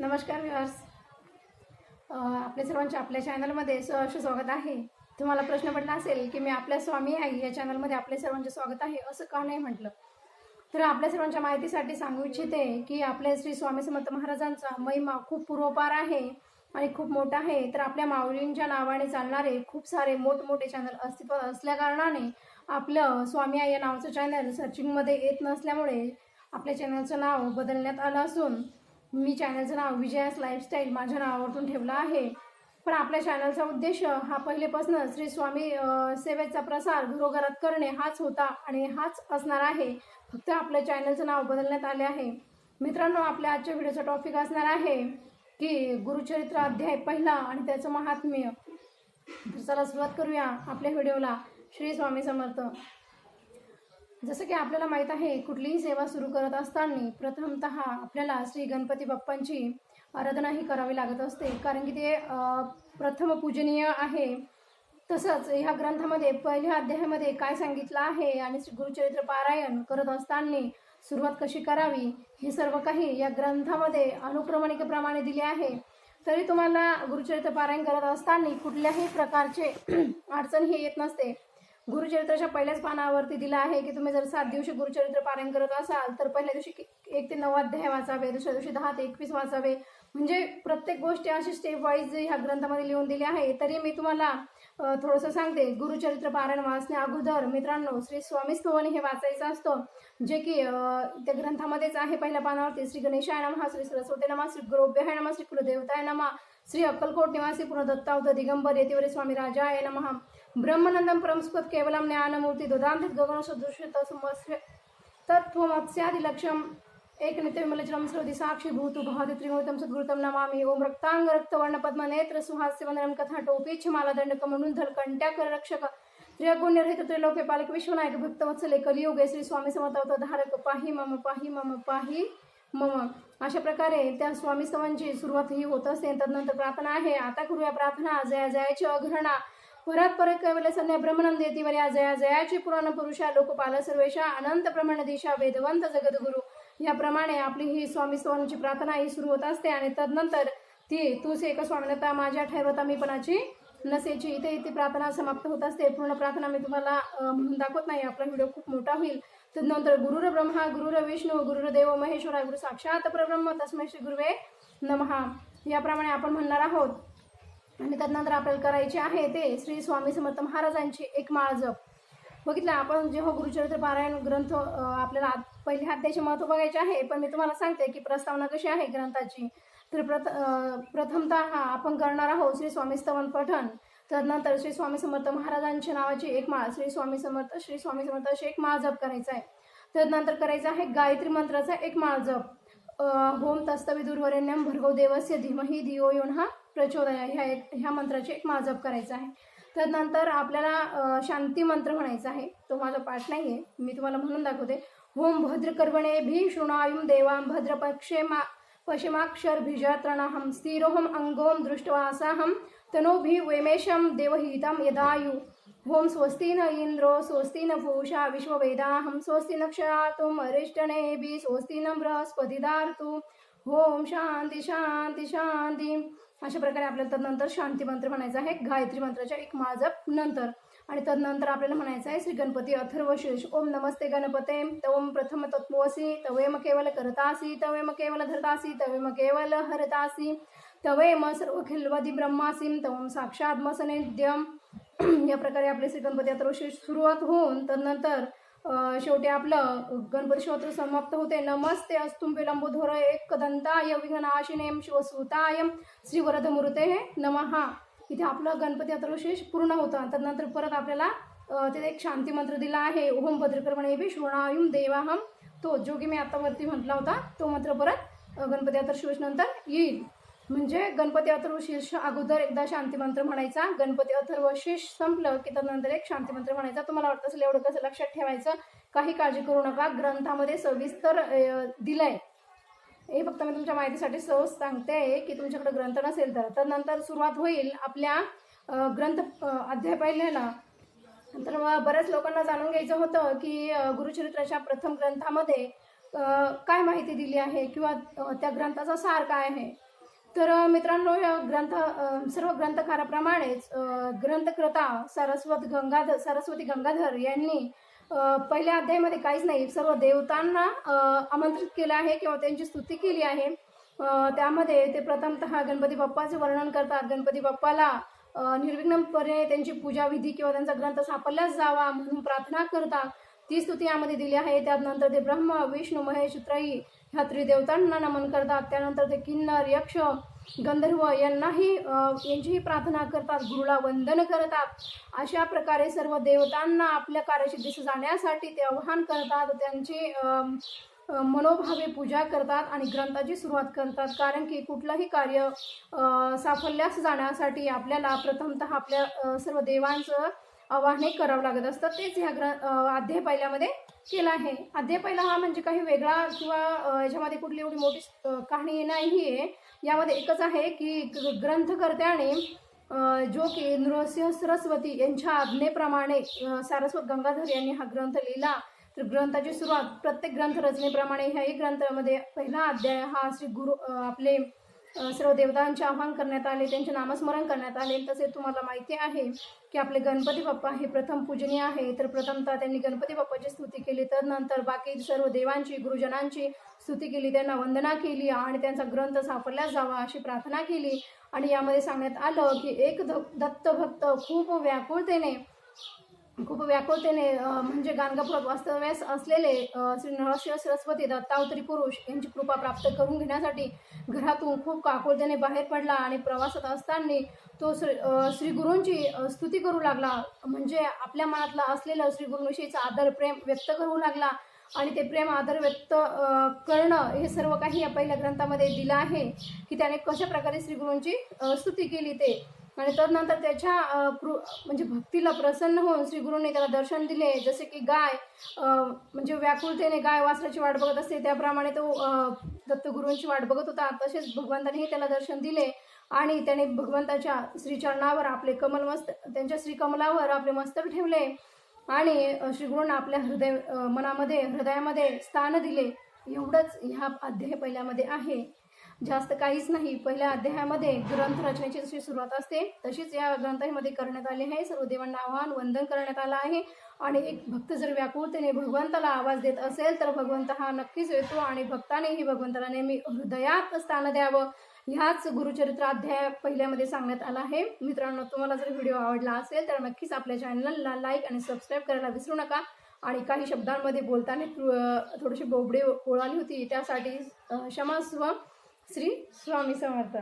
नमस्कार व्यूअर्स आपल्या सर्वांचे आपल्या चॅनलमध्ये सहर्ष स्वागत आहे. तुम्हाला प्रश्न पडला असेल की मी आपल्या स्वामी आई या चॅनलमध्ये आपल्या सर्वांचे स्वागत आहे असं का नाही म्हटलं? तर आपल्या सर्वांच्या माहितीसाठी सांगू इच्छिते की आपल्या श्री स्वामी समर्थ महाराजांचा महिमा खूप पूर्वपार आहे आणि खूप मोठा आहे. तर आपल्या माऊलींच्या नावाने चालणारे खूप सारे मोठमोठे चॅनल अस्तित्वात असल्याकारणाने आपलं स्वामी आई या नावाचं चॅनल सर्चिंगमध्ये येत नसल्यामुळे आपल्या चॅनलचं नाव बदलण्यात आलं असून मी चॅनलचं नाव विजयास लाईफस्टाईल माझ्या नावावरून ठेवलं आहे. पण आपल्या चॅनलचा उद्देश हा पहिलेपासून श्री स्वामी सेवेचा प्रसार घरोघरात करणे हाच होता आणि हाच असणार आहे. फक्त आपल्या चॅनलचं नाव बदलण्यात आले आहे. मित्रांनो आपल्या आजच्या व्हिडिओचा टॉपिक असणार आहे की गुरुचरित्र अध्याय पहिला आणि त्याचं महात्म्य. तर चला सुरुवात करूया आपल्या व्हिडिओला. श्री स्वामी समर्थ. जसं की आपल्याला माहीत आहे कुठलीही सेवा सुरू करत असताना प्रथमतः आपल्याला श्री गणपती बाप्पांची आराधनाही करावी लागत असते. कारण की ते प्रथम पूजनीय आहे. तसंच ह्या ग्रंथामध्ये पहिल्या अध्यायामध्ये काय सांगितलं आहे आणि श्री गुरुचरित्र पारायण करत असताना सुरुवात कशी करावी हे सर्व काही या ग्रंथामध्ये अनुक्रमणिकेप्रमाणे दिले आहे. तरी तुम्हाला गुरुचरित्र पारायण करत असताना कुठल्याही प्रकारचे अडचण हे येत नसते. गुरुचरित्राच्या पहिल्याच पानावरती दिलं आहे की तुम्ही जर सात दिवशी गुरुचरित्र पारायण करत असाल तर पहिल्या दिवशी एक ते नऊ अध्याय वाचावे दुसऱ्या दिवशी दहा ते एकवीस वाचावे. म्हणजे प्रत्येक गोष्टी अशी स्टेप वाईज ह्या ग्रंथामध्ये लिहून दिली आहे. तरी मी तुम्हाला थोडंसं सांगते. गुरुचरित्र पारायण वाचण्या अगोदर मित्रांनो श्री स्वामी स्तवन हे वाचायचं असतं. जे की त्या ग्रंथामध्येच आहे पहिल्या पानावरती. श्री गणेशाय नमः श्री सरस्वती नमः श्री गुरुभ्याय नमः श्री कुलदेवताय नमः श्री अक्कलकोट निवासी पुनर्दत्तावत दिगंबर येतिवरे स्वामी राजाय नमः. ब्रह्मनंदम परमस्पत केवलम ज्ञानमूर्ती दुदांतित गगन सदृश्य तत्वमत्स्यादिलक्ष्यम एक नित्य विमलचरम साक्षी भूतु भाति त्रिमूर्तम सद्गुरुतम नमामि। ओम रक्तांग रक्तवर्ण पद्म नेत्र सुहास्य वंदनम कथा टोपीच्छ माला दंड कमंडून कंट्याकर रक्षक त्रिगुण्य रहित त्रिलोके पालक विश्वनायक भक्तवत्सले कलियुगे श्री स्वामी समर्थ धारक पाही मम पाही मम पाही मम। अशा प्रकारे त्या स्वामी स्तवांची सुरुवात ही होत असते तदनंतर प्रार्थना आहे. आता करूया प्रार्थना. जया जयाची अघरणा. परत परत कैवले संध्या ब्रह्मनंद या जया जयाची पुराण पुरुषा. लोकपाल सर्वेशा. अनंत प्रमाण दिशा. वेदवंत जगद्गुरु. याप्रमाणे आपली ही स्वामी स्वामीची प्रार्थना ही सुरू होत असते आणि तदनंतर ती तूच एक स्वामीनता माझ्या ठरवता मी पणाची नसेची इथे ती प्रार्थना समाप्त होत असते. पूर्ण प्रार्थना मी तुम्हाला म्हणून दाखवत नाही. आपला व्हिडिओ खूप मोठा होईल. तदनंतर गुरुर ब्रह्मा गुरुर विष्णू गुरुर देव महेश्वरा गुरु साक्षात परब्रह्म तस्मै श्री गुरुवे नमहा. याप्रमाणे आपण म्हणणार आहोत. आणि तदनंतर आपल्याला करायचे आहे ते श्री स्वामी समर्थ महाराजांची एक माळ जप. बघितलं आपण जेव्हा गुरुचरित्र पारायण ग्रंथ आपल्याला पहिल्या अध्यायाचे महत्त्व बघायचे आहे पण मी तुम्हाला सांगते की प्रस्तावना कशी आहे ग्रंथाची. तर प्रथ अं, प्रथमतः आपण करणार आहोत श्री स्वामी स्तवन पठण. तदनंतर श्री स्वामी समर्थ महाराजांच्या नावाची एक माळ श्री स्वामी समर्थ श्री स्वामी समर्थ अशी एक माळ जप करायचा आहे. तदनंतर करायचा आहे गायत्री मंत्राचा एक माळ जप. होम तस्तविदुर्वरेण्यम भर्गव देवस्य धीमही धियो योन हा प्रचोदया. ह्या एक ह्या मंत्राची एक माळ जप करायचा आहे. तदनंतर आपल्याला शांती मंत्र म्हणायचा आहे. तो माझा पाठ नाही आहे मी तुम्हाला म्हणून दाखवते. होम भद्र कर्वणे भी शृणायुम देवां भद्र मा पश्चिमाक्षर भिजत्रणाहम स्थिरोहम अंगोम दृष्टवासाहम तनोभि वेमेशम देवहितम यदायु। होम स्वस्ति न इंद्रो स्वस्ति न भूषा विश्ववेदाहम स्वस्ति न क्षातुम अरिष्टनेभि स्वस्ति न बृहस्पतिदार्तु। होम शांती शांती शांती। अशा प्रकारे आपल्याला तदनंतर शांती मंत्र म्हणायचा आहे गायत्री मंत्राच्या एक माजप नंतर. आणि तदनंतर आपल्याला म्हणायचं आहे श्री गणपती अथर्व शीर्ष ओम नमस्ते गणपते तवम प्रथम तत्वसी तवेम केवल करतासी तवेम केवल धरतासी तवेम केवल हरतासी तवेम सर्व खिल्वदी ब्रह्मासीम तवम साक्षात्मसनेद्यम या प्रकारे आपले श्री गणपती अथर्व शीर्ष सुरुवात होऊन तदनंतर शेवटी आपलं गणपती स्तोत्र समाप्त होते. नमस्ते अस्तुंबे लंबोधोर एक दंताय विघ्नाशिनेम शिवसुताय. श्री हे नमहा इथे आपलं गणपती अत्रशेष पूर्ण होतं. त्यानंतर परत आपल्याला तिथे एक शांती मंत्र दिला आहे. ओम भद्रकर्मणे बी श्रोणायुम देवाहम तो जो की मी आतावरती म्हटला होता. तो मंत्र परत गणपती अथर्वशीर्ष नंतर येईल. म्हणजे गणपती अथर्वशीर्ष अगोदर एकदा शांतीमंत्र म्हणायचा. गणपती अथर्वशीर्ष संपलं की त्यानंतर एक शांतीमंत्र म्हणायचा. तुम्हाला वाटत असेल एवढं कसं लक्षात ठेवायचं? काही काळजी करू नका. ग्रंथामध्ये सविस्तर दिलंय. हे फक्त मी तुमच्या माहितीसाठी सहज सांगते की तुमच्याकडे ग्रंथ नसेल तर. त्यानंतर नंतर सुरुवात होईल आपल्या ग्रंथ अध्याय पहिल्याला तर बऱ्याच लोकांना जाणून घ्यायचं होतं की गुरुचरित्राच्या प्रथम ग्रंथामध्ये काय माहिती दिली आहे? किंवा त्या ग्रंथाचा सार काय आहे? तर मित्रांनो या ग्रंथ सर्व ग्रंथकाराप्रमाणेच ग्रंथकर्ता सरस्वत गंगाधर सरस्वती गंगाधर यांनी पहिल्या अध्यायामध्ये काहीच नाही सर्व देवतांना आमंत्रित केलं आहे किंवा त्यांची स्तुती केली आहे. त्यामध्ये ते प्रथमतः गणपती बाप्पाचे वर्णन करतात. गणपती बाप्पाला निर्विघ्नपणे त्यांची पूजाविधी किंवा त्यांचा ग्रंथ सापडलाच जावा म्हणून प्रार्थना करतात. ती स्तुती यामध्ये दिली आहे. त्यानंतर ते ब्रह्म विष्णू महेश त्रयी ह्या त्रिदेवतांना नमन करतात. त्यानंतर ते किन्नर यक्ष गंधर्व यांनाही यांचीही प्रार्थना करतात. गुरुला वंदन करतात. अशा प्रकारे सर्व देवतांना आपल्या कार्यसिद्धीस जाण्यासाठी ते आवाहन करतात. त्यांची मनोभावे पूजा करतात आणि ग्रंथाची सुरुवात करतात. कारण की कुठलंही कार्य साफल्यास जाण्यासाठी आपल्याला प्रथमतः आपल्या सर्व देवांचं आवाहने करावं लागत असतं. तेच ह्या ग्र अध्याय पहिल्यामध्ये केलं आहे. अध्याय पहिला हा म्हणजे काही वेगळा किंवा याच्यामध्ये कुठली एवढी मोठी कहाणी नाही आहे यामध्ये एकच आहे की ग्रंथकर्त्याने जो की नृसिंह सरस्वती यांच्या आज्ञेप्रमाणे सारस्वत गंगाधर यांनी हा ग्रंथ लिहिला. तर ग्रंथाची सुरुवात प्रत्येक ग्रंथ रचनेप्रमाणे ह्याही ग्रंथामध्ये पहिला अध्याय हा श्री गुरु आपले सर्व देवतांचे आवाहन करण्यात आले त्यांचे नामस्मरण करण्यात आले. तसे तुम्हाला माहिती आहे की आपले गणपती बाप्पा हे प्रथम पूजनीय आहे. तर प्रथमतः त्यांनी गणपती बाप्पाची स्तुती केली तर नंतर बाकी सर्व देवांची गुरुजनांची स्तुती केली त्यांना वंदना केली आणि त्यांचा ग्रंथ सापडला जावा अशी प्रार्थना केली. आणि यामध्ये सांगण्यात आलं की एक द दत्त भक्त खूप व्याकुळतेने खूप व्याकुळतेने म्हणजे गाणगापुरात वास्तव्यास असलेले श्री नरसिंह सरस्वती दत्तावतरी पुरुष यांची कृपा प्राप्त करून घेण्यासाठी घरातून खूप काकुळतेने बाहेर पडला आणि प्रवासात असताना तो श्री श्री गुरूंची स्तुती करू लागला. म्हणजे आपल्या मनातला असलेलं श्री गुरूंविषयीचा आदर प्रेम व्यक्त करू लागला आणि ते प्रेम आदर व्यक्त अं, करणं हे सर्व काही या पहिल्या ग्रंथामध्ये दिलं आहे की त्याने कशा प्रकारे श्री गुरूंची स्तुती केली ते. आणि तदनंतर त्याच्या कृ म्हणजे भक्तीला प्रसन्न होऊन श्रीगुरूंनी त्याला दर्शन दिले. जसे की गाय म्हणजे व्याकुळतेने गाय वासराची वाट बघत असते त्याप्रमाणे तो दत्तगुरूंची वाट बघत होता. तसेच भगवंतानेही त्याला दर्शन दिले आणि त्याने भगवंताच्या श्रीचरणावर आपले कमल मस्त त्यांच्या श्रीकमलावर आपले मस्तक ठेवले आणि श्रीगुरूंना आपल्या हृदय मनामध्ये हृदयामध्ये स्थान दिले. एवढंच ह्या अध्याय पहिल्यामध्ये आहे. जास्त काहीच नाही. पहिल्या अध्यायामध्ये ग्रंथ रचनेची जशी सुरुवात असते तशीच या ग्रंथामध्ये करण्यात आली आहे. सर्व देवांना आव्हान वंदन करण्यात आलं आहे. आणि एक भक्त जर व्याकुळतेने भगवंताला आवाज देत असेल तर भगवंत हा नक्कीच येतो आणि भक्तानेही भगवंताला नेहमी हृदयात स्थान द्यावं. ह्याच गुरुचरित्र अध्याय पहिल्यामध्ये सांगण्यात आला आहे. मित्रांनो तुम्हाला जर व्हिडिओ आवडला असेल तर नक्कीच आपल्या चॅनलला लाईक आणि सबस्क्राईब करायला विसरू नका. आणि काही शब्दांमध्ये बोलताना थोडीशी बोबडे ओळाली होती त्यासाठी क्षमास्व श्री स्वामी समर्थ